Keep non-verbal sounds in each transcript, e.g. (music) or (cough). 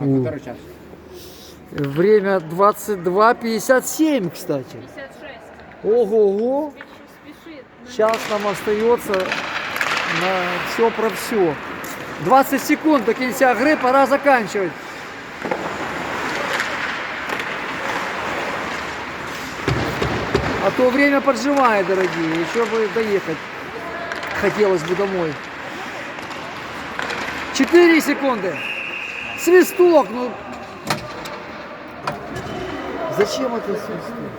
А О. который час? Время 22.57, кстати. 56. Ого-го. Сейчас нам остается на все про все. 20 секунд до конца игры, пора заканчивать. А то время поджимает, дорогие. Еще бы доехать. Хотелось бы домой. 4 секунды. Свисток, ну. Зачем это свисток?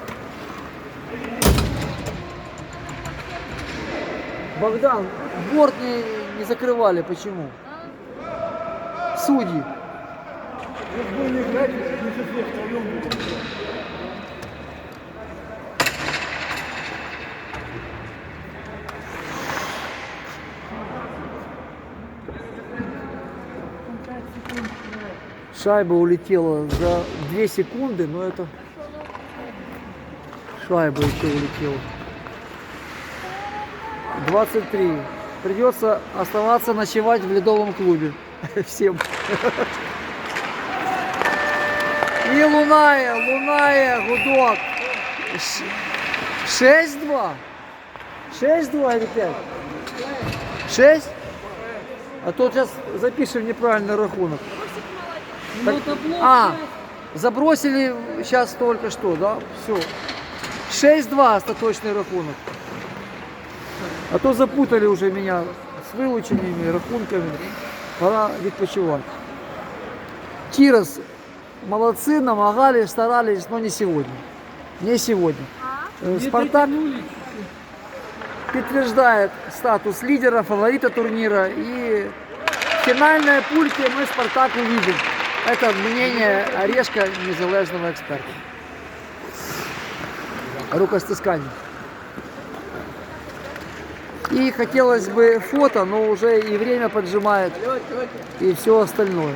Богдан, борт не, не закрывали. Почему? Судьи. Шайба улетела за 2 секунды, но это шайба еще улетела. 23. Придется оставаться ночевать в ледовом клубе. (laughs) Всем. И Луная, Луная, гудок. Ш- 6-2. 6-2 или 5? 6? А то сейчас запишем неправильный рахунок. Ну, Так- а, забросили сейчас только что, да? Все. 6-2 остаточный рахунок. А то запутали уже меня с вилученнями, рахунками. Пора відпочивати. Кирос, молодцы, намагались, старались, но не сегодня. Не сегодня. Э, Спартак подтверждает статус лидера, фаворита турнира. И в финальной пульке мы Спартак увидим. Это мнение Орешка, незалежного експерта. Рукостискание. И хотелось бы фото, но уже и время поджимает, и все остальное.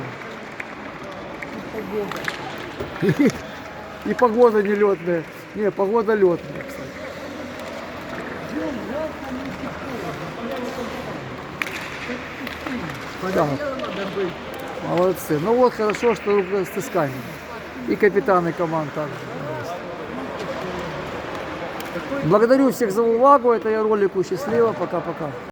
И погода нелетная. Не, погода летная, кстати. Да. Молодцы. Ну вот хорошо, что рукостискание. И капитаны команд также. Благодарю всех за увагу. Это я ролику. Счастливо. Пока-пока.